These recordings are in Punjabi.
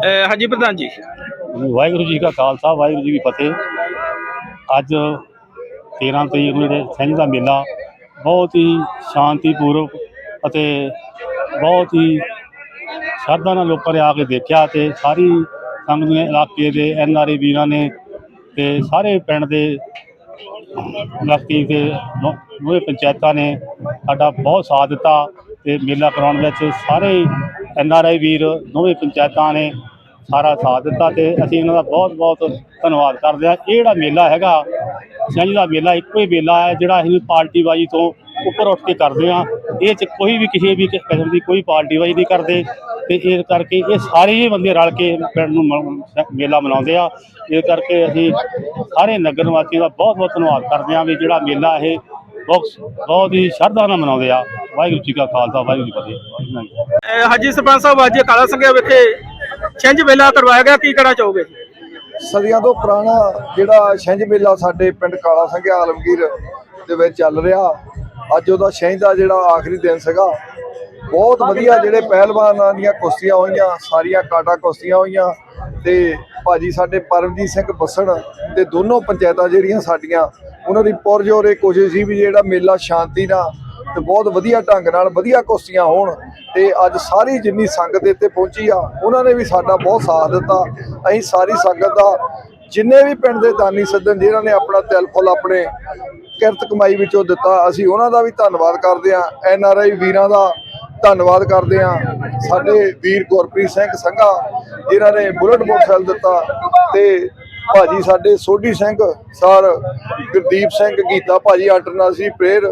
ਅਹ ਹਾਂਜੀ ਪ੍ਰਧਾਨ ਜੀ। ਵਾਹਿਗੁਰੂ ਜੀ ਕਾ ਖਾਲਸਾ, ਵਾਹਿਗੁਰੂ ਜੀ ਕੀ ਫਤਿਹ। ਅੱਜ 13 ਤਰੀਕ ਨੂੰ ਜਿਹੜੇ ਸਿੰਘ ਦਾ ਮੇਲਾ ਬਹੁਤ ਹੀ ਸ਼ਾਂਤੀਪੂਰਵਕ ਅਤੇ ਬਹੁਤ ਹੀ ਸ਼ਰਧਾ ਨਾਲ ਲੋਕਾਂ ਨੇ ਆ ਕੇ ਦੇਖਿਆ ਤੇ ਸਾਰੀ ਸੰਗਤ ਨੇ ਇਲਾਕੇ ਦੇ ਐਨ ਆਰ ਆਈ ਵੀਰਾਂ ਨੇ ਤੇ ਸਾਰੇ ਪਿੰਡ ਦੇ ਇਲਾਕੇ ਦੇ ਦੋਵੇਂ ਪੰਚਾਇਤਾਂ ਨੇ ਸਾਡਾ ਬਹੁਤ ਸਾਥ ਦਿੱਤਾ ਤੇ ਮੇਲਾ ਕਰਾਉਣ ਵਿੱਚ ਸਾਰੇ ਐਨ ਆਰ ਆਈ ਵੀਰ, ਦੋਵੇਂ ਪੰਚਾਇਤਾਂ ਨੇ ਸਾਰਾ ਸਾਥ ਦਿੱਤਾ ਤੇ ਅਸੀਂ ਇਹਨਾਂ ਦਾ ਬਹੁਤ ਬਹੁਤ ਧੰਨਵਾਦ ਕਰਦੇ ਹਾਂ। ਇਹ ਜਿਹੜਾ ਮੇਲਾ ਹੈਗਾ ਸਿੰਘ ਦਾ ਮੇਲਾ, ਇੱਕੋ ਹੀ ਮੇਲਾ ਹੈ ਜਿਹੜਾ ਅਸੀਂ ਪਾਰਟੀਬਾਜ਼ੀ ਤੋਂ ਉੱਪਰ ਉੱਠ ਕੇ ਕਰਦੇ ਹਾਂ। ਇਹ ਚ ਕੋਈ ਵੀ ਕਿਸੇ ਵੀ ਕਿਸਮ ਦੀ ਕੋਈ ਪਾਰਟੀਬਾਜ਼ੀ ਨਹੀਂ ਕਰਦੇ ਤੇ ਇਸ ਕਰਕੇ ਇਹ ਸਾਰੇ ਹੀ ਬੰਦੇ ਰਲ ਕੇ ਪਿੰਡ ਨੂੰ ਮੇਲਾ ਮਨਾਉਂਦੇ ਆ। ਇਸ ਕਰਕੇ ਅਸੀਂ ਸਾਰੇ ਨਗਰ ਨਿਵਾਸੀਆਂ ਦਾ ਬਹੁਤ ਬਹੁਤ ਧੰਨਵਾਦ ਕਰਦੇ ਹਾਂ ਵੀ ਜਿਹੜਾ ਮੇਲਾ ਇਹ ਬਹੁਤ ਬਹੁਤ ਹੀ ਸ਼ਰਧਾ ਨਾਲ ਮਨਾਉਂਦੇ ਆ। ਵਾਹਿਗੁਰੂ ਜੀ ਕਾ ਖਾਲਸਾ, ਵਾਹਿਗੁਰੂ ਜੀ ਕੀ ਫਤਿਹ। ਹਾਂਜੀ, ਸਰਪੰਚ ਸਾਹਿਬ, ਅੱਜ ਕਾਲਾ ਸੰਘਿਆ ਵਿਖੇ ਛਿੰਝ ਮੇਲਾ ਕਰਵਾਇਆ ਗਿਆ, ਕੀ ਕਹਿਣਾ ਚਾਹੋਗੇ? ਸਦੀਆਂ ਤੋਂ ਪੁਰਾਣਾ ਜਿਹੜਾ ਛਿੰਝ ਮੇਲਾ ਸਾਡੇ ਪਿੰਡ ਕਾਲਾ ਸੰਘਿਆ ਆਲਮਗੀਰ ਦੇ ਵਿੱਚ ਚੱਲ ਰਿਹਾ, ਅੱਜ ਉਹਦਾ ਛਿੰਝ ਦਾ ਜਿਹੜਾ ਆਖਰੀ ਦਿਨ ਸੀਗਾ। ਬਹੁਤ ਵਧੀਆ ਜਿਹੜੇ ਪਹਿਲਵਾਨਾਂ ਦੀਆਂ ਕੁਸ਼ਤੀਆਂ ਹੋਈਆਂ, ਸਾਰੀਆਂ ਕਾਟਾ ਕੁਸ਼ਤੀਆਂ ਹੋਈਆਂ ਤੇ ਭਾਜੀ ਸਾਡੇ ਪਰਮਜੀਤ ਸਿੰਘ ਬੱਸਣ ਤੇ ਦੋਨੋਂ ਪੰਚਾਇਤਾਂ ਜਿਹੜੀਆਂ ਸਾਡੀਆਂ, ਉਹਨਾਂ ਦੀ ਪੁਰਜੋਰ ਇਹ ਕੋਸ਼ਿਸ਼ ਸੀ ਵੀ ਜਿਹੜਾ ਮੇਲਾ ਸ਼ਾਂਤੀ ਨਾਲ ਤੇ ਬਹੁਤ ਵਧੀਆ ਢੰਗ ਨਾਲ ਵਧੀਆ ਕੁਸ਼ਤੀਆਂ ਹੋਣ ਤੇ ਅੱਜ ਸਾਰੀ ਜਿੰਨੀ ਸੰਗਤ ਇੱਥੇ ਪਹੁੰਚੀ ਆ, ਉਹਨਾਂ ਨੇ ਵੀ ਸਾਡਾ ਬਹੁਤ ਸਾਥ ਦਿੱਤਾ। ਅਸੀਂ ਸਾਰੀ ਸੰਗਤ ਦਾ ਜਿੰਨੇ ਵੀ ਪਿੰਡ ਦੇ ਦਾਨੀ ਸੱਜਣ ਜਿਨ੍ਹਾਂ ਨੇ ਆਪਣਾ ਤਿਲ ਫੁੱਲ ਆਪਣੇ ਕਿਰਤ ਕਮਾਈ ਵਿੱਚੋਂ ਦਿੱਤਾ, ਅਸੀਂ ਉਹਨਾਂ ਦਾ ਵੀ ਧੰਨਵਾਦ ਕਰਦੇ ਹਾਂ। ਐਨ ਆਰ ਆਈ ਵੀਰਾਂ ਦਾ ਧੰਨਵਾਦ ਕਰਦੇ ਹਾਂ। ਸਾਡੇ ਵੀਰ ਗੁਰਪ੍ਰੀਤ ਸਿੰਘ ਸੰਘਾ ਜਿਨ੍ਹਾਂ ਨੇ ਬੁਲਟ ਮੋਟਰਸਾਈਕਲ ਦਿੱਤਾ ਤੇ ਭਾਜੀ ਸਾਡੇ ਸੋਢੀ ਸਿੰਘ, ਸਰ ਗੁਰਦੀਪ ਸਿੰਘ, ਗੀਤਾ ਭਾਜੀ ਸੀ ਪ੍ਰੇਰ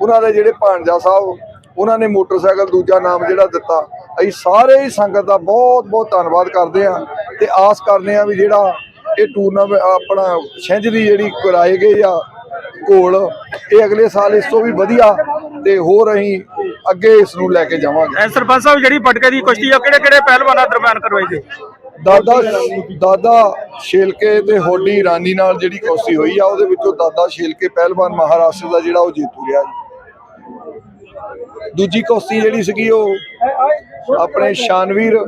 ਉਹਨਾਂ ਦੇ ਜਿਹੜੇ ਭਾਣਜਾ ਸਾਹਿਬ ਉਹਨਾਂ ਨੇ ਮੋਟਰਸਾਈਕਲ ਦੂਜਾ ਨਾਮ ਜਿਹੜਾ ਦਿੱਤਾ। ਅਸੀਂ ਸਾਰੇ ਹੀ ਸੰਗਤ ਦਾ ਬਹੁਤ ਬਹੁਤ ਧੰਨਵਾਦ ਕਰਦੇ ਹਾਂ ਤੇ ਆਸ ਕਰਦੇ ਹਾਂ ਵੀ ਜਿਹੜਾ ਇਹ ਟੂਰਨਾਮੈਂਟ ਆਪਣਾ ਛਿੰਝ ਦੀ ਜਿਹੜੀ ਕਰਾਏ ਗਏ ਆ ਘੋਲ ਇਹ ਅਗਲੇ ਸਾਲ ਇਸ ਤੋਂ ਵੀ ਵਧੀਆ ਤੇ ਹੋਰ ਅਸੀਂ ਅੱਗੇ ਇਸ ਨੂੰ ਲੈ ਕੇ ਜਾਵਾਂਗੇ। ਅਹ ਸਰਪੰਚ ਸਾਹਿਬ ਜਿਹੜੀ ਪਟਕੇ ਦੀ ਕੁਸ਼ਤੀ ਆ ਕਿਹੜੇ ਕਿਹੜੇ ਪਹਿਲਵਾਨਾਂ ਦਰਮਿਆਨ ਕਰਵਾਈ ਗਈ? ਦਾਦਾ ਦਾਦਾ ਛੇਲਕੇ ਤੇ ਹੋਡੀ ਰਾਨੀ ਨਾਲ ਜਿਹੜੀ ਕੁਸ਼ਤੀ ਹੋਈ ਆ ਉਹਦੇ ਵਿੱਚੋਂ ਦਾਦਾ ਛੇਲਕੇ ਪਹਿਲਵਾਨ ਮਹਾਰਾਸ਼ਟਰ ਦਾ ਜਿਹੜਾ ਉਹ ਜੇਤੂ ਰਿਹਾ ਜੀ। ਦੂਜੀ ਕੁਸ਼ਤੀ ਜਿਹੜੀ ਸੀਗੀ ਉਹ ਆਪਣੇ ਸ਼ਾਨਵੀਰ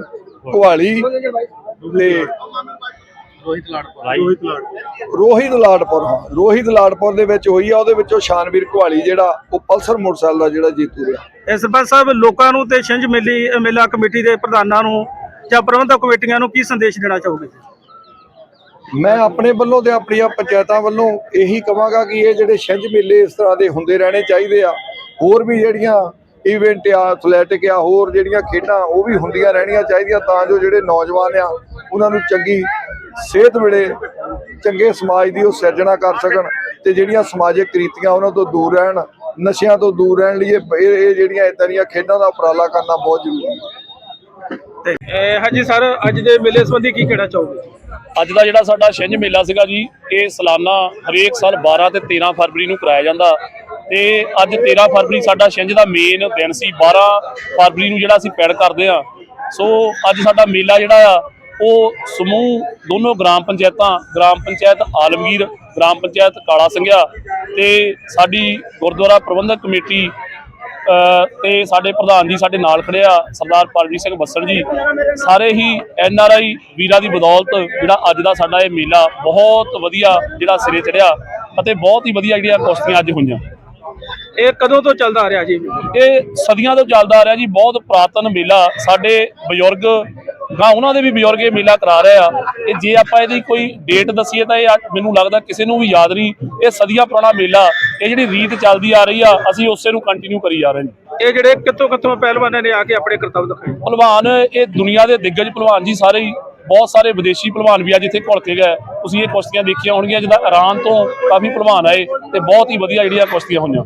ਕੁਹਾਲੀ ਤੇ ਰੋਹਿਤ ਲਾੜਪੁਰ। ਹਾਂ। ਰੋਹਿਤ ਲਾੜਪੁਰ ਦੇ ਵਿੱਚ ਹੋਈ ਆ ਉਹਦੇ ਵਿੱਚੋਂ ਸ਼ਾਨਵੀਰ ਕੁਹਾਲੀ ਜਿਹੜਾ ਉਹ ਪਲਸਰ ਮੋਟਰਸਾਈਕਲ ਦਾ ਜਿਹੜਾ ਜੇਤੂ ਰਿਹਾ। ਇਹ ਸਰਪੰਚ ਸਾਹਿਬ ਲੋਕਾਂ ਨੂੰ ਤੇ ਛਿੰਝ ਮੇਲੀ ਮੇਲਾ ਕਮੇਟੀ ਦੇ ਪ੍ਰਧਾਨਾਂ ਨੂੰ ਜਾਂ ਪ੍ਰਬੰਧਕ ਕਮੇਟੀਆਂ ਨੂੰ ਕੀ ਸੰਦੇਸ਼ ਦੇਣਾ ਚਾਹੋਗੇ? ਮੈਂ ਆਪਣੇ ਵੱਲੋਂ ਤੇ ਆਪਣੀਆਂ ਪੰਚਾਇਤਾਂ ਵੱਲੋਂ ਇਹੀ ਕਹਾਂਗਾ ਕਿ ਇਹ ਜਿਹੜੇ ਛਿੰਝ ਮੇਲੇ ਇਸ ਤਰ੍ਹਾਂ ਦੇ ਹੁੰਦੇ ਰਹਿਣੇ ਚਾਹੀਦੇ ਆ। ਹੋਰ ਵੀ ਜਿਹੜੀਆਂ ਇਵੈਂਟ ਆ ਐਥਲੈਟਿਕ ਆ ਹੋਰ ਜਿਹੜੀਆਂ ਖੇਡਾਂ ਉਹ ਵੀ ਹੁੰਦੀਆਂ ਰਹਿਣੀਆਂ ਚਾਹੀਦੀਆਂ ਤਾਂ ਜੋ ਜਿਹੜੇ ਨੌਜਵਾਨ ਆ ਉਹਨਾਂ ਨੂੰ ਚੰਗੀ ਸਿਹਤ ਮਿਲੇ ਚੰਗੇ ਸਮਾਜ ਦੀ ਉਹ ਸਿਰਜਣਾ ਕਰ ਸਕਣ ਤੇ ਜਿਹੜੀਆਂ ਸਮਾਜਿਕ ਕ੍ਰੀਤੀਆਂ ਉਹਨਾਂ ਤੋਂ ਦੂਰ ਰਹਿਣ ਨਸ਼ਿਆਂ ਤੋਂ ਦੂਰ ਰਹਿਣ ਲਈ ਇਹ ਜਿਹੜੀਆਂ ਇਦਾਂ ਦੀਆਂ ਖੇਡਾਂ ਦਾ ਉਪਰਾਲਾ ਕਰਨਾ ਬਹੁਤ ਜ਼ਰੂਰੀ ਹੈ। ਹਾਂਜੀ ਸਰ ਅੱਜ ਦੇ ਮੇਲੇ ਸੰਬੰਧੀ ਕੀ ਕਹਿਣਾ ਚਾਹੋਗੇ? ਅੱਜ ਦਾ ਜਿਹੜਾ ਸਾਡਾ ਛਿੰਝ ਮੇਲਾ ਸੀਗਾ ਜੀ ਇਹ ਸਾਲਾਨਾ ਹਰੇਕ ਸਾਲ 12 ਤੇ 13 ਫਰਵਰੀ ਨੂੰ ਕਰਾਇਆ ਜਾਂਦਾ। ਤੇ ਅੱਜ 13 ਫਰਵਰੀ ਸਾਡਾ ਛਿੰਝ ਦਾ ਮੇਨ ਦਿਨ ਸੀ 12 ਫਰਵਰੀ ਨੂੰ ਜਿਹੜਾ ਅਸੀਂ ਪੈੜ ਕਰਦੇ ਆ ਸੋ ਅੱਜ ਸਾਡਾ ਮੇਲਾ ਜਿਹੜਾ ਆ ਉਹ ਸਮੂਹ ਦੋਨੋਂ ਗ੍ਰਾਮ ਪੰਚਾਇਤਾਂ ਗ੍ਰਾਮ ਪੰਚਾਇਤ ਆਲਮਗੀਰ ਗ੍ਰਾਮ ਪੰਚਾਇਤ ਕਾਲਾ ਸੰਘਿਆ ਤੇ ਸਾਡੀ ਗੁਰਦੁਆਰਾ ਪ੍ਰਬੰਧਕ ਕਮੇਟੀ ਅ, ਤੇ ਸਾਡੇ ਪ੍ਰਧਾਨ ਜੀ ਸਾਡੇ ਨਾਲ ਖੜੇ ਆ ਸਰਦਾਰ ਪਰਮਜੀਤ ਸਿੰਘ ਬੱਸਣ ਜੀ। ਸਾਰੇ ਹੀ ਐਨ ਆਰ ਆਈ ਵੀਰਾਂ ਦੀ ਬਦੌਲਤ ਜਿਹੜਾ ਅੱਜ ਦਾ ਸਾਡਾ ਇਹ ਮੇਲਾ ਬਹੁਤ ਵਧੀਆ ਜਿਹੜਾ ਸਿਰੇ ਚੜਿਆ ਅਤੇ ਬਹੁਤ ਹੀ ਵਧੀਆ ਜਿਹੜੀਆਂ ਕੁਸ਼ਤੀਆਂ ਅੱਜ ਹੋਈਆਂ। ਇਹ ਕਦੋਂ ਤੋਂ ਚੱਲਦਾ ਆ ਰਿਹਾ ਜੀ? ਇਹ ਸਦੀਆਂ ਤੋਂ ਚੱਲਦਾ ਆ ਰਿਹਾ ਜੀ ਬਹੁਤ ਪ੍ਰਾਤਨ ਮੇਲਾ ਸਾਡੇ ਬਜ਼ੁਰਗ ਗਾਂ ਉਹਨਾਂ ਦੇ ਵੀ ਬਜ਼ੁਰਗ ਇਹ ਮੇਲਾ ਕਰਾ ਰਹੇ ਆ। ਇਹ ਜੇ ਆਪਾਂ ਇਹਦੀ ਕੋਈ ਡੇਟ ਦਸੀਏ ਤਾਂ ਇਹ ਮੈਨੂੰ ਲੱਗਦਾ ਕਿਸੇ ਨੂੰ ਵੀ ਯਾਦ ਨਹੀਂ। ਇਹ ਸਦੀਆਂ ਪੁਰਾਣਾ ਮੇਲਾ ਇਹ ਜਿਹੜੀ ਰੀਤ ਚੱਲਦੀ ਆ ਰਹੀ ਆ ਅਸੀਂ ਉਸੇ ਨੂੰ ਕੰਟੀਨਿਊ ਕਰੀ ਜਾ ਰਹੇ ਹਾਂ। ਇਹ ਜਿਹੜੇ ਕਿੱਥੋਂ ਕਿੱਥੋਂ ਪਹਿਲਵਾਨਾਂ ਨੇ ਆ ਕੇ ਆਪਣੇ ਕਰਤੱਵ ਦਿਖਾਏ? ਭਲਵਾਨ ਇਹ ਦੁਨੀਆ ਦੇ ਦਿੱਗਜ ਭਲਵਾਨ ਜੀ ਸਾਰੇ ਹੀ। ਬਹੁਤ ਸਾਰੇ ਵਿਦੇਸ਼ੀ ਭਲਵਾਨ ਵੀ ਅੱਜ ਇੱਥੇ ਘੁਲ ਕੇ ਗਏ। ਤੁਸੀਂ ਇਹ ਕੁਸ਼ਤੀਆਂ ਦੇਖੀਆਂ ਹੋਣਗੀਆਂ ਜਿੱਦਾਂ ਇਰਾਨ ਤੋਂ ਕਾਫੀ ਭਲਵਾਨ ਆਏ ਤੇ ਬਹੁਤ ਹੀ ਵਧੀਆ ਜਿਹੜੀਆਂ ਕੁਸ਼ਤੀਆਂ ਹੋਈਆਂ।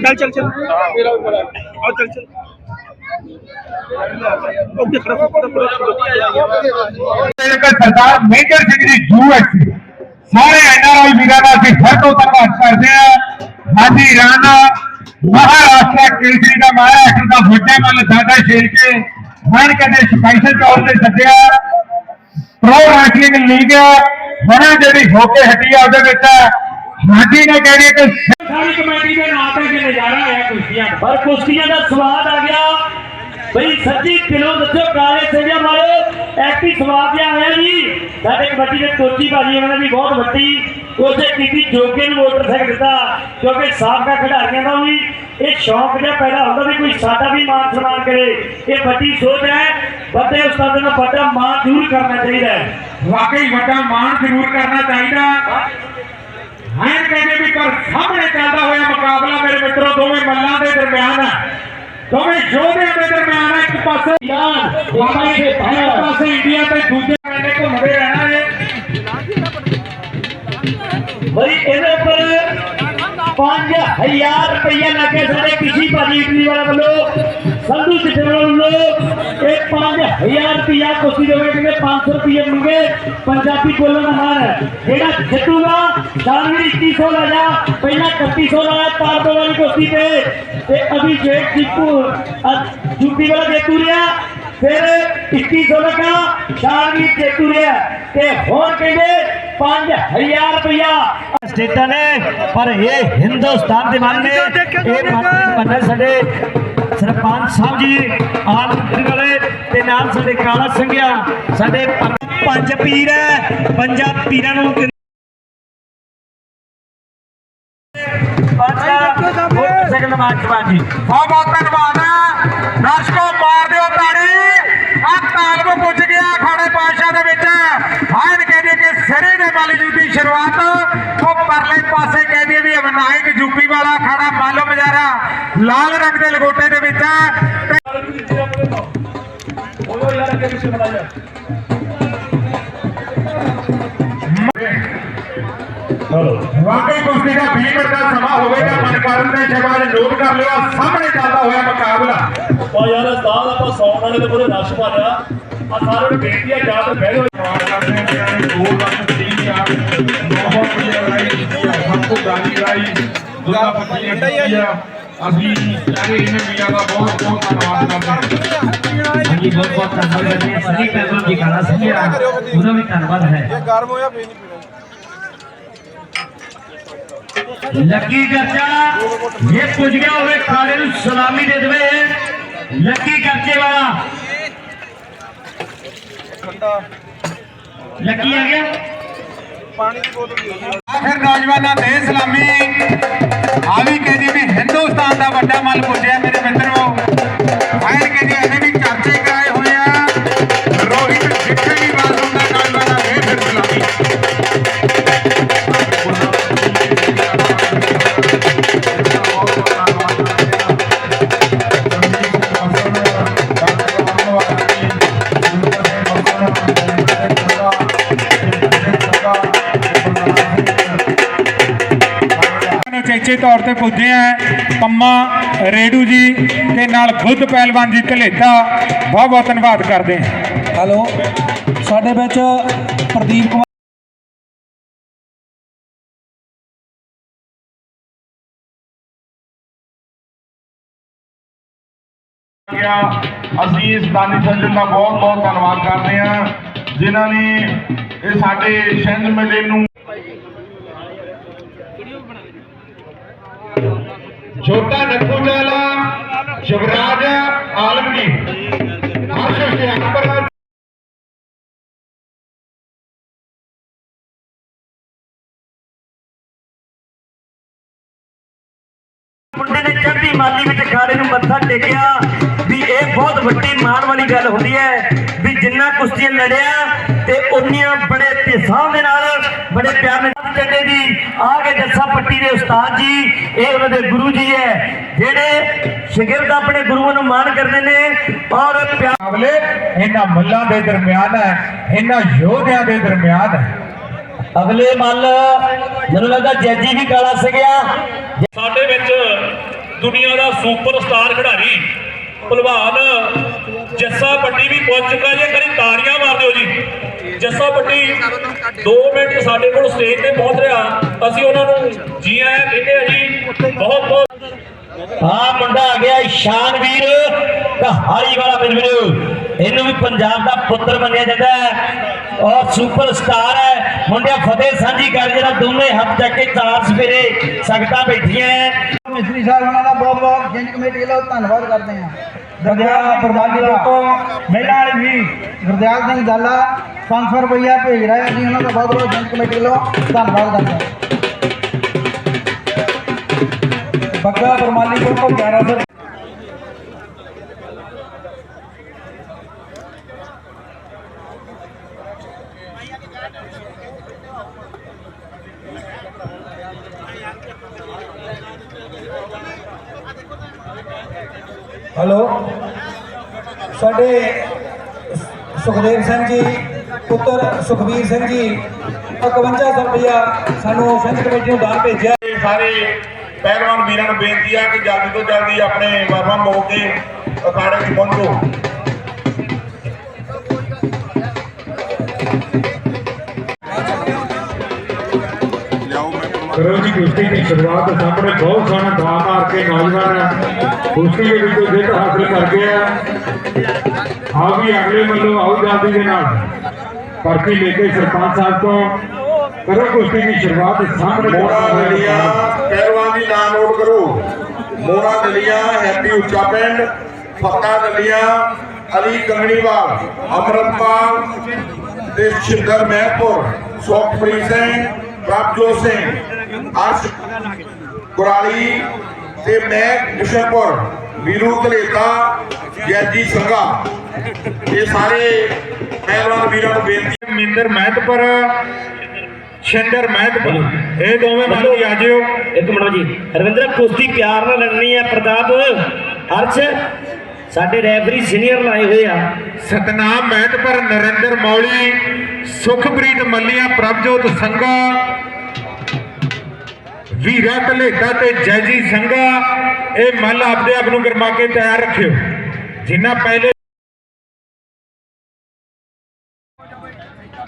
ਚੱਲ ਚੱਲ ਚੱਲ ਮੇਰਾ ਵੀ ਬੜਾ ਆ ਚੱਲ ਚੱਲ ਓਕੇ ਖੜਾ ਜੇਕਰ ਸਰਦਾਰ ਮੇਜਰ ਸਿੰਘ ਜੀ ਯੂਐਸ ਸਾਰੇ ਐਨਆਰਆਈ ਵੀਰਾਂ ਦਾ ਅਸੀਂ ਫਿਰ ਤੋਂ ਧੰਨਵਾਦ ਰਾਣਾ ਮਹਾਰਾਸ਼ਟਰ ਕੇਸਰੀ ਦਾ ਮਹਾਰਾਸ਼ਟਰ ਦਾ ਵੱਡਾ ਮੱਲ ਸਾਡਾ ਸ਼ੇਰ ਕੇ ਮਨ ਕਦੇ ਸਪੈਸ਼ਲ ਤੌਰ ਤੇ ਸੱਦਿਆ। ਪ੍ਰੋ ਰੈਸਲਿੰਗ ਲੀਗ ਹੁਣੇ ਜਿਹੜੀ ਹੋ ਕੇ ਹਟੀ ਆ ਉਹਦੇ ਵਿੱਚ। ਹਾਜੀ ਨੇ ਕਹਿੰਦੇ ਕਿ ਸਾਰੀ ਕਮੇਟੀ ਦੇ ਨਾਂ ਤੇ ਕਿ ਨਜ਼ਾਰਾ ਆਇਆ ਕੁਸ਼ਤੀਆਂ ਦਾ ਪਰ ਕੁਸ਼ਤੀਆਂ ਦਾ ਸਵਾਦ ਆ ਗਿਆ। ਬਈ ਸੱਚੀ ਦਿਲੋਂ ਦੱਸੋ ਕਾਲੇ ਸਿੰਘਾਂ ਵਾਲੇ ਐਕਟੀ ਸਵਾਦ ਜਿਹਾ ਆਇਆ ਜੀ। ਸਾਡੇ ਕਬੱਡੀ ਦੇ ਕੋਚੀ ਭਾਜੀ ਉਹਨਾਂ ਨੇ ਵੀ ਬਹੁਤ ਵੱਡੀ ਕੋਸ਼ਿਸ਼ ਕੀਤੀ ਜੋਗੇ ਨੂੰ ਮੋਟਰਸਾਈਕਲ ਦਿੱਤਾ ਕਿਉਂਕਿ ਸਾਬਕਾ ਖਿਡਾਰੀਆਂ ਦਾ ਵੀ ਇਹ ਸ਼ੌਂਕ ਜਿਹਾ ਪੈਦਾ ਹੁੰਦਾ ਵੀ ਕੋਈ ਸਾਡਾ ਵੀ ਮਾਨ ਸਨਮਾਨ ਕਰੇ। ਇਹ ਵੱਡੀ ਸੋਚ ਹੈ ਵੱਡੇ ਉਸਤਾਦਾਂ ਦਾ ਵੱਡਾ ਮਾਨ ਜ਼ਰੂਰ ਕਰਨਾ ਚਾਹੀਦਾ ਹੈ। ਵਾਕਈ ਵੱਡਾ ਮਾਣ ਜ਼ਰੂਰ ਕਰਨਾ ਚਾਹੀਦਾ। ਹਾਂ ਕਹਿੰਦੇ ਵੀ ਪਰ ਸਾਹਮਣੇ ਚੱਲਦਾ ਹੋਇਆ ਮੁਕਾਬਲਾ ਮੇਰੇ ਮਿੱਤਰੋ ਦੋਵੇਂ ਮੱਲਾਂ ਦੇ ਦਰਮਿਆਨ ਹੈ। ਦੋਵੇਂ ਯੋਧਿਆਂ ਦੇ ਦਰਮਿਆਨ ਹੈ ਇੱਕ ਪਾਸੇ ਯਾਰ ਬਾਬਾ ਜੀ ਇੱਕ ਕੁਸ਼ਤੀ ਦੇ ਵਿੱਚ ਨੇ 500 ਰੁਪਏ ਮੰਗੇ ਪੰਜਾਬੀ ਬੋਲਣ ਦਾ ਮਾਰ ਹੈ ਜਿਹੜਾ ਜਿੱਤੂਗਾ ਦਾਨਵੀਰ 2100 ਲੈ ਜਾ ਪਹਿਲਾਂ 3100 ਲਾਇਆ ਤਾਰ ਤੋਂ ਵਾਲੀ ਕੁਸ਼ਤੀ ਤੇ ਤੇ ਅਭਿਸ਼ੇਕ ਟਿੱਪੂ ਅ- ਯੂਪੀ ਵਾਲਾ ਜੇਤੂ ਰਿਹਾ ਫਿਰ 2100 ਲਗਾ ਸ਼ਾਨਵੀਰ ਜੇਤੂ ਰਿਹਾ ਤੇ ਹੋਰ ਕਹਿੰਦੇ 5000 ਰੁਪਇਆ ਸਟੇਟਾਂ ਨੇ ਪਰ ਇਹ ਹਿੰਦੁਸਤਾਨ ਦੇ ਮਨ ਨੇ ਇਹ ਮੰਨ ਸਾਡੇ ਸਰਪੰਚ ਸਾਹਿਬ ਜੀ ਆਲਮਗੀਰ ਵਾਲੇ ਤੇ ਨਾਲ ਸਾਡੇ ਕਾਲਾ ਸਿੰਘਿਆ ਸਾਡੇ ਪੰਜ- ਪੀਰ ਹੈ ਪੰਜਾਂ ਪੀਰਾਂ ਨੂੰ ਸੈਕੰਡ ਮਾਰਚ ਬਾਜੀ ਬਹੁਤ ਬਹੁਤ ਧੰਨਵਾਦ ਦਰਸ਼ਕੋ ਮਾਰ ਦਿਓ ਤਾੜੀ। ਆ ਤਾਲਬ ਪੁੱਜ ਗਿਆ ਖਾੜੇ ਪਾਸ਼ਾ ਦੇ ਵਿੱਚ ਹਾਇਨ ਕਹਿੰਦੇ ਕਿ ਸਿਰੇ ਦੇ ਵਾਲੀ ਦੀ ਸ਼ੁਰੂਆਤ। ਉਹ ਪਰਲੇ ਪਾਸੇ ਕਹਿੰਦੇ ਵੀ ਅਵਨਾਇਕ ਯੂਪੀ ਵਾਲਾ ਖਾੜਾ ਮਾਲੋ ਮਜਾਰਾ ਲਾਲ ਰੰਗ ਦੇ ਲਗੋਟੇ ਦੇ ਵਿੱਚ ਹੈ ਤੇ ਵਾਕਈ ਕੁਸ਼ਤੀ ਦਾ 20 ਮਿੰਟ ਦਾ ਸਮਾਂ ਹੋਵੇਗਾ ਮਨ ਕਰਨ ਦੇ ਜਵਾਨ ਨੋਟ ਕਰ ਲਿਓ ਆਹ ਸਾਹਮਣੇ ਚੱਲਦਾ ਹੋਇਆ ਮੁਕਾਬਲਾ। ਆ ਯਾਰ ਉਸਤਾਦ ਆਪਾਂ ਸੌਣ ਵਾਲੇ ਤੇ ਪੂਰੇ ਰਸ਼ ਭਰਿਆ ਆ ਸਾਰਿਆਂ ਨੂੰ ਬੇਨਤੀ ਜਾਂ ਤਾਂ ਬਹਿ ਜਾਓ। ਅਸੀਂ ਸਾਰੇ ਇਹਨਾਂ ਵੀਰਾਂ ਦਾ ਬਹੁਤ ਬਹੁਤ ਧੰਨਵਾਦ ਕਰਦੇ ਹਾਂ ਹਾਂਜੀ ਬਹੁਤ ਬਹੁਤ ਧੰਨਵਾਦ ਕਰਦੇ ਹਾਂ ਸ੍ਰੀ ਪੈਗੰਬਰ ਜੀ ਕਾਲਾ ਸਿੰਘਿਆ ਉਹਦਾ ਵੀ ਧੰਨਵਾਦ ਹੈ ਗਰਮ ਹੋਇਆ ਫੇਰ ਨਹੀਂ ਪੀਣਾ ਲੱਕੀ ਕਰਚਾ ਇਹ ਪੁੱਜ ਗਿਆ ਹੋਵੇ ਖਾੜੇ ਨੂੰ ਸਲਾਮੀ ਦੇ ਦੇਵੇ। ਲੱਕੀ ਕਰਚੇ ਵਾਲਾ। ਲੱਕੀ ਆ ਗਿਆ? ਫਿਰ ਨੌਜਵਾਨਾਂ ਦੇ ਸਲਾਮੀ। ਆ ਵੀ ਕਹਿੰਦੀ ਵੀ ਹਿੰਦੁਸਤਾਨ ਦਾ ਵੱਡਾ ਮੱਲ ਪੁੱਜਿਆ ਮੇਰੇ ਮਿੱਤਰੋ। ਚੇਚੇ ਤੌਰ ਤੇ ਪੁੱਜੇ ਆ। ਪੰਮਾ ਰੇਡੂ ਜੀ ਤੇ ਨਾਲ ਖੁਦ ਪਹਿਲਵਾਨ ਜੀ ਧਲੇਤਾ ਬਹੁਤ ਬਹੁਤ ਧੰਨਵਾਦ ਕਰਦੇ ਹਾਂ ਹੈਲੋ ਸਾਡੇ ਵਿੱਚ ਪ੍ਰਦੀਪ ਕੁਮਾਰ ਗਿਆ ਅਸੀਂ ਇਸ ਦਾਨੀ ਸੱਜਣ ਦਾ ਬਹੁਤ ਬਹੁਤ ਧੰਨਵਾਦ ਕਰਦੇ ਹਾਂ ਜਿਨ੍ਹਾਂ ਨੇ ਇਹ ਸਾਡੇ ਛਿੰਝ ਮੇਲੇ ਨੂੰ ਛੋਟਾ ਨੱਕੂ ਚਾਲਾ ਸ਼ਿਵਰਾਜ ਆਲਮਗੀਰ। ਹਰਸ਼ ਸਿਆਪਰ ਮੁੰਡੇ ਨੇ ਚੜ੍ਹਦੀ ਮਾਲੀ ਵਿੱਚ ਖਾੜੇ ਨੂੰ ਮੱਥਾ ਟੇਕਿਆ। ਵੀ ਇਹ ਬਹੁਤ ਵੱਡੀ ਮਾਣ ਵਾਲੀ ਗੱਲ ਹੁੰਦੀ ਹੈ ਵੀ ਜਿੰਨਾ ਕੁਸ਼ਤੀਆਂ ਲੜਿਆ ਤੇ ਉਨੀਆਂ ਬੜੇ ਤਿਸਾਹ ਦੇ ਨਾਲ ਬੜੇ ਪਿਆਰ ਨਾਲ ਚੱਡੇ ਦੀ ਆ ਕੇ ਜੱਸਾ ਪੱਟੀ ਦੇ ਉਸਤਾਦ ਜੀ ਇਹ ਉਹਨਾਂ ਦੇ ਗੁਰੂ ਜੀ ਹੈ ਜਿਹੜੇ ਸ਼ਾਗਿਰਦ ਆਪਣੇ ਗੁਰੂਆਂ ਨੂੰ ਮਾਣ ਕਰਦੇ ਨੇ ਔਰ ਪਿਆਰ ਮੁਕਾਬਲੇ ਇਹਨਾਂ ਮੱਲਾਂ ਦੇ ਦਰਮਿਆਨ ਹੈ ਇਹਨਾਂ ਯੋਧਿਆਂ ਦੇ ਦਰਮਿਆਨ ਹੈ। ਅਗਲੇ ਮੱਲ ਮੈਨੂੰ ਲੱਗਦਾ ਜੱਜੀ ਵੀ ਕਾਲਾ ਸੀਗਿਆ ਸਾਡੇ ਵਿੱਚ ਦੁਨੀਆ ਦਾ ਸੁਪਰਸਟਾਰ ਖਿਡਾਰੀ ਭਲਵਾਨ, ਜੱਸਾ ਪੱਟੀ ਵੀ ਪਹੁੰਚ ਚੁੱਕਾ ਜੀ। ਕਰੀ ਤਾੜੀਆਂ ਮਾਰ ਦਿਓ ਜੀ। ਜੱਸਾ ਪੱਟੀ 2 ਮਿੰਟ ਸਾਡੇ ਕੋਲ ਸਟੇਜ ਤੇ ਪਹੁੰਚ ਰਿਹਾ। ਅਸੀਂ ਉਹਨਾਂ ਨੂੰ ਜੀ ਆਇਆਂ ਕਹਿੰਦੇ ਆ ਜੀ, ਬਹੁਤ ਬਹੁਤ ਹਾਂ, ਮੁੰਡਾ ਆ ਗਿਆ ਸ਼ਾਨਵੀਰ ਕਹਾਲੀ ਵਾਲਾ ਬਿਲਬਿਲ ਇਹਨੂੰ ਵੀ ਪੰਜਾਬ ਦਾ ਪੁੱਤਰ ਮੰਨਿਆ ਜਾਂਦਾ ਹੈ। ਔਰ ਸੁਪਰਸਟਾਰ ਹੈ। ਮੁੰਡਿਆ ਫਤਿਹ ਸਾਂਝੀ ਕਰ ਜਿਹੜਾ ਦੋਨੇ ਹੱਥ ਚੱਕ ਕੇ ਚਾਰ ਸਵੇਰੇ ਸੰਗਤਾਂ ਬੈਠੀਆਂ ਮਿਸਤਰੀ ਸਾਹਿਬ ਉਹਨਾਂ ਦਾ ਬਹੁਤ ਬਹੁਤ ਜੈਨ ਕਮੇਟੀ ਵੱਲੋਂ ਧੰਨਵਾਦ ਕਰਦੇ ਹਾਂ। ਦਰਜਾ ਪ੍ਰਧਾਨ ਜੀ ਤੋਂ ਮਹਿਲਾ ਵਾਲੀ ਵੀ ਗੁਰਦਿਆਲ ਸਿੰਘ ਦਾਲਾ 500 ਰੁਪਈਆ ਭੇਜ ਰਿਹਾ ਅਸੀਂ ਉਹਨਾਂ ਦਾ ਬਹੁਤ ਬਹੁਤ ਜੈਨ ਕਮੇਟੀ ਵੱਲੋਂ ਧੰਨਵਾਦ ਕਰਦੇ ਹਾਂ। ਬੱਗਾ ਬਰਮਾਲੀਪੁਰ ਤੋਂ 1100 ਹੈਲੋ। ਸਾਡੇ ਸੁਖਦੇਵ ਸਿੰਘ ਜੀ, ਪੁੱਤਰ ਸੁਖਵੀਰ ਸਿੰਘ ਜੀ 5100 ਰੁਪਇਆ ਸਾਨੂੰ ਸਿੰਘ ਕਮੇਟੀ ਨੂੰ ਦਾਨ ਭੇਜਿਆ। ਸਾਰੇ ਪਹਿਲਵਾਨ ਵੀਰਾਂ ਨੂੰ ਬੇਨਤੀ ਆ ਕਿ ਜਲਦੀ ਤੋਂ ਜਲਦੀ ਆਪਣੇ ਵਰਮਾ ਮੋੜ ਅਖਾੜੇ 'ਚ ਪਹੁੰਚੋ। ਕਰੋ ਜੀ ਕੁਸ਼ਤੀ ਦੀ ਸ਼ੁਰੂਆਤ ਸਾਹਮਣੇ ਬਹੁਤ ਸੋਹਣਾ ਦਾ ਮਾਰ ਕੇ ਨੌਜਵਾਨ ਕੁਸ਼ਤੀ ਦੇ ਵਿੱਚੋਂ ਜਿੱਤ ਹਾਸਲ ਕਰ ਗਿਆ ਆ ਵੀ ਅਗਲੇ ਵੱਲੋਂ ਆਓ ਜਲਦੀ ਦੇ ਨਾਲ। ਪਰਚੀ ਲੈ ਕੇ ਸਰਪੰਚ ਸਾਹਿਬ ਤੋਂ ਕਰੋ ਕੁਸ਼ਤੀ ਦੀ ਸ਼ੁਰੂਆਤ ਸਾਹਮਣੇ ਮੋੜਾ ਦਲੀਆ ਪਹਿਲਵਾਨ ਦੀ ਨਾਮ ਨੋਟ ਕਰੋ। ਮੋੜਾ ਦਲੀਆ ਹੈਪੀ ਉੱਚਾ ਪਿੰਡ ਫੱਕਾ ਦਲੀਆ ਅਲੀ ਕੰਗਣੀਵਾਲ ਅਮਰਤਪਾਲ ਤੇ ਸ਼ਿੰਦਰ ਮਹਿਪੁਰ ਸੁਖਪ੍ਰੀਤ ਸਿੰਘ ਪ੍ਰਭਜੋਤ ਸਿੰਘ। ਅਰਸ਼ ਕੁਰਾਲੀ ਤੇ ਮੈਂ ਕਿਸ਼ਨਪੁਰ ਵੀਰੂ ਧਲੇਤਾ ਜੈਜੀ ਸੰਘਾ ਇਹ ਸਾਰੇ ਪਹਿਲਵਾਨ ਵੀਰਾਂ ਨੂੰ ਬੇਨਤੀ ਮਿੰਦਰ ਮਹਿਤਪੁਰ ਸ਼ਿੰਦਰ ਮਹਿਤਪੁਰ ਇਹ ਦੋਵੇਂ ਬਾਜੀ ਆ ਜਿਓ ਇੱਕ ਮਿੰਟ ਜੀ। ਰਵਿੰਦਰ ਕੁਸ਼ਤੀ ਪਿਆਰ ਨਾਲ ਲੜਨੀ ਹੈ ਪ੍ਰਤਾਪ। ਅਰਸ਼ ਸਾਡੇ ਰੈਫਰੀ ਸੀਨੀਅਰ ਲਾਏ ਹੋਏ ਆ। ਸਤਨਾਮ ਮਹਿਤਪੁਰ ਨਰਿੰਦਰ ਮੌਲੀ ਸੁਖਪ੍ਰੀਤ ਮੱਲੀਆਂ ਪ੍ਰਭਜੋਤ ਸੰਘਾ ਵੀਰਾ ਧਲੇਤਾ ਤੇ ਜੈਜੀ ਸੰਘਾ ਇਹ ਮੱਲ ਆਪਦੇ ਆਪ ਨੂੰ ਗਰਮਾ ਕੇ ਤਿਆਰ ਰੱਖਿਓ। ਜਿੰਨਾ ਪਹਿਲੇ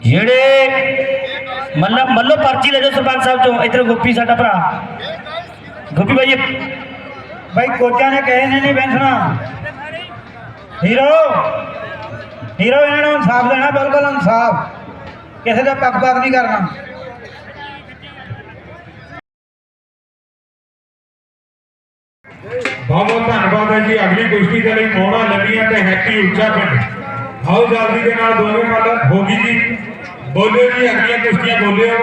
ਜਿਹੜੇ ਮੱਲਾ ਮੱਲੋ ਪਰਚੀ ਲੈ ਜਾਓ ਸਰਪੰਚ ਸਾਹਿਬ ਚੋਂ ਇਧਰ ਗੁੱਪੀ ਸਾਡਾ ਭਰਾ। ਗੁੱਪੀ ਭਾਈ ਭਾਈ ਕੋਚਾਂ ਨੇ ਕਹੇ ਨੇ ਨਹੀਂ ਬੈਠਣਾ। ਹੀਰੋ ਹੀਰੋ ਇਹਨਾਂ ਨੂੰ ਇਨਸਾਫ ਦੇਣਾ ਬਿਲਕੁਲ ਇਨਸਾਫ। ਕਿਸੇ ਦਾ ਪੱਖਪਾਤ ਨਹੀਂ ਕਰਨਾ। ਬਹੁਤ ਬਹੁਤ ਧੰਨਵਾਦ ਹੈ ਜੀ ਅਗਲੀ ਕੁਸ਼ਤੀ ਦੇ ਲਈ ਮੋਹਣਾ ਲੱਗੀਆਂ ਤੇ ਹੈਪੀ ਉੱਚਾ ਪਿੰਡ ਆਓ ਜਲਦੀ ਦੇ ਨਾਲ ਦੋਵੇਂ ਮੱਲ ਹੋ ਗਈ ਜੀ ਬੋਲਿਓ ਜੀ ਅਗਲੀਆਂ ਕੁਸ਼ਤੀਆਂ ਬੋਲਿਓ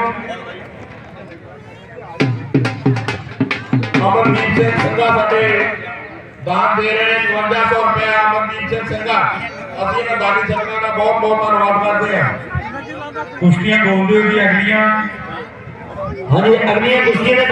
ਅਮਰਦੀਪ ਸਿੰਘ ਸਿੰਘਾ ਸਾਡੇ ਦਾਨ ਦੇ ਰਹੇ ਨੇ 5500 ਰੁਪਏ ਅਮਰਦੀਪ ਸਿੰਘ ਸਿੰਘਾ ਅਸੀਂ ਇਹਨਾਂ ਦਾਨੀ ਸਿੰਘਾਂ ਦਾ ਬਹੁਤ ਬਹੁਤ ਧੰਨਵਾਦ ਕਰਦੇ ਹਾਂ ਕੁਸ਼ਤੀਆਂ ਬੋਲਦੇ ਹੋ ਜੀ ਅਗਲੀਆਂ ਹਾਂਜੀ ਅਗਲੀਆਂ ਕੁਸ਼ਤੀਆਂ ਦੇ